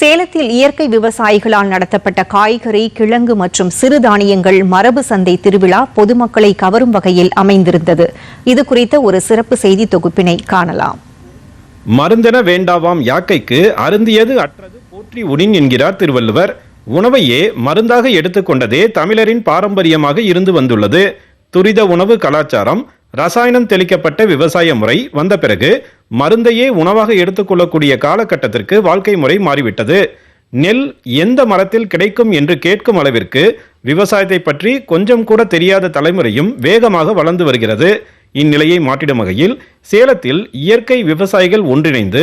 சேலத்தில் இயற்கை விவசாயிகளால் நடத்தப்பட்ட காய்கறி கிழங்கு மற்றும் சிறுதானியங்கள் மரபு சந்தை திருவிழா பொதுமக்களை கவரும் வகையில் அமைந்திருந்தது. இது குறித்த ஒரு சிறப்பு செய்தி தொகுப்பினை காணலாம். மருந்தென வேண்டாவாம் யாக்கைக்கு அருந்தியது அற்றது போற்றி உனின் என்கிறார் திருவள்ளுவர். உணவையே மருந்தாக எடுத்துக்கொண்டதே தமிழரின் பாரம்பரியமாக இருந்து வந்துள்ளது. துரித உணவு கலாச்சாரம் ரசாயனம் தெளிக்கப்பட்ட விவசாய முறை வந்த பிறகு மருந்தையே உணவாக எடுத்துக்கொள்ளக்கூடிய காலகட்டத்திற்கு வாழ்க்கை முறை மாறிவிட்டது. நெல் எந்த மரத்தில் கிடைக்கும் என்று கேட்கும் அளவிற்கு விவசாயத்தை பற்றி கொஞ்சம் கூட தெரியாத தலைமுறையும் வேகமாக வளர்ந்து வருகிறது. இந்நிலையை மாற்றிடும் வகையில் சேலத்தில் இயற்கை விவசாயிகள் ஒன்றிணைந்து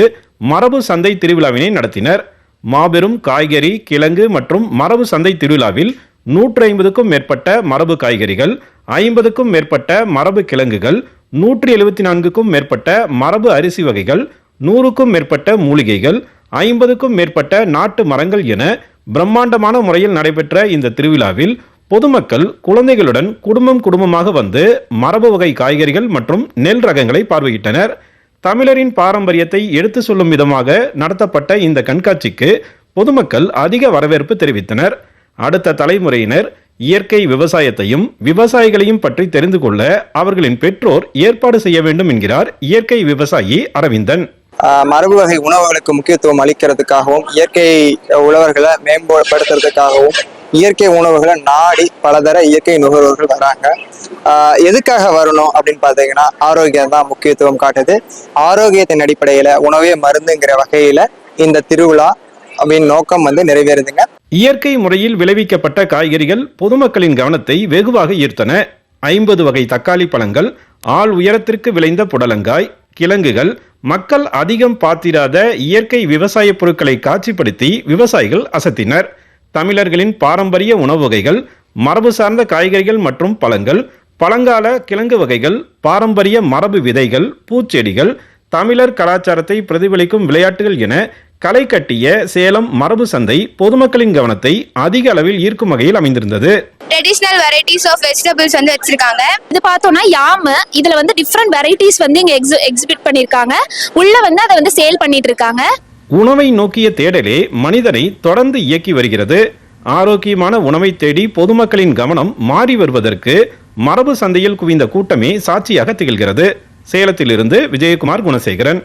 மரபு சந்தை திருவிழாவினை நடத்தினர். மாபெரும் காய்கறி கிழங்கு மற்றும் மரபு சந்தை திருவிழாவில் நூற்றி ஐம்பதுக்கும் மேற்பட்ட மரபு காய்கறிகள் ஐம்பதுக்கும் மேற்பட்ட மரபு கிழங்குகள் நூற்றி எழுபத்தி நான்குக்கும் மேற்பட்ட மரபு அரிசி வகைகள் நூறுக்கும் மேற்பட்ட மூலிகைகள் ஐம்பதுக்கும் மேற்பட்ட நாட்டு மரங்கள் என பிரம்மாண்டமான முறையில் நடைபெற்ற இந்த திருவிழாவில் பொதுமக்கள் குழந்தைகளுடன் குடும்பம் குடும்பமாக வந்து மரபு வகை காய்கறிகள் மற்றும் நெல் ரகங்களை பார்வையிட்டனர். தமிழரின் பாரம்பரியத்தை எடுத்து சொல்லும் விதமாக நடத்தப்பட்ட இந்த கண்காட்சிக்கு பொதுமக்கள் அதிக வரவேற்பு தெரிவித்தனர். அடுத்த தலைமுறையினர் இயற்கை விவசாயத்தையும் விவசாயிகளையும் பற்றி தெரிந்து கொள்ள அவர்களின் பெற்றோர் ஏற்பாடு செய்ய வேண்டும் என்கிறார் இயற்கை விவசாயி அரவிந்தன். மரபு வகை உணவுகளுக்கு முக்கியத்துவம் அளிக்கிறதுக்காகவும் இயற்கை உழவர்களை மேம்படுத்துறதுக்காகவும் இயற்கை உணவுகளை நாடி பலதர இயற்கை நுகர்வோர்கள் வராங்க. எதுக்காக வரணும் அப்படின்னு பார்த்தீங்கன்னா ஆரோக்கியம் தான் முக்கியத்துவம் காட்டுது. ஆரோக்கியத்தின் அடிப்படையில உணவே மருந்துங்கிற வகையில இந்த திருவிழா அப்படின்னு நோக்கம் வந்து நிறைவேறுதுங்க. இயற்கை முறையில் விளைவிக்கப்பட்ட காய்கறிகள் பொதுமக்களின் கவனத்தை வெகுவாக ஈர்த்தன. ஐம்பது வகை தக்காளி பழங்கள் ஆள் உயரத்திற்கு விளைந்த புடலங்காய் கிழங்குகள். மக்கள் அதிகம் பார்த்திராத இயற்கை விவசாய பொருட்களை காட்சிப்படுத்தி விவசாயிகள் அசத்தினர். தமிழர்களின் பாரம்பரிய உணவு வகைகள் மரபு சார்ந்த காய்கறிகள் மற்றும் பழங்கள் பழங்கால கிழங்கு வகைகள் பாரம்பரிய மரபு விதைகள் பூச்செடிகள் தமிழர் கலாச்சாரத்தை பிரதிபலிக்கும் விளையாட்டுகள் என களை கட்டிய சேலம் மரபு சந்தை பொதுமக்களின் கவனத்தை அதிக அளவில் ஈர்க்கும் வகையில் அமைந்திருந்தது. ட்ரெடிஷ்னல் வெரைட்டிஸ் ஆஃப் வெஜிடபிள்ஸ் வந்து வச்சிருக்காங்க. இது பார்த்தோம்னா யாமு இதுல வந்து டிஃப்ரெண்ட் வெரைட்டிஸ் வந்து இங்க எக்ஸி எக்ஸிபிட் பண்ணிருக்காங்க உள்ள வந்து அதை வந்து சேல் பண்ணிட்டு இருக்காங்க உணவை நோக்கிய தேடலே மனிதனை தொடர்ந்து இயக்கி வருகிறது. ஆரோக்கியமான உணவை தேடி பொதுமக்களின் கவனம் மாறி வருவதற்கு மரபு சந்தையில் குவிந்த கூட்டமே சாட்சியாக திகழ்கிறது. சேலத்திலிருந்து விஜயகுமார் குணசேகரன்.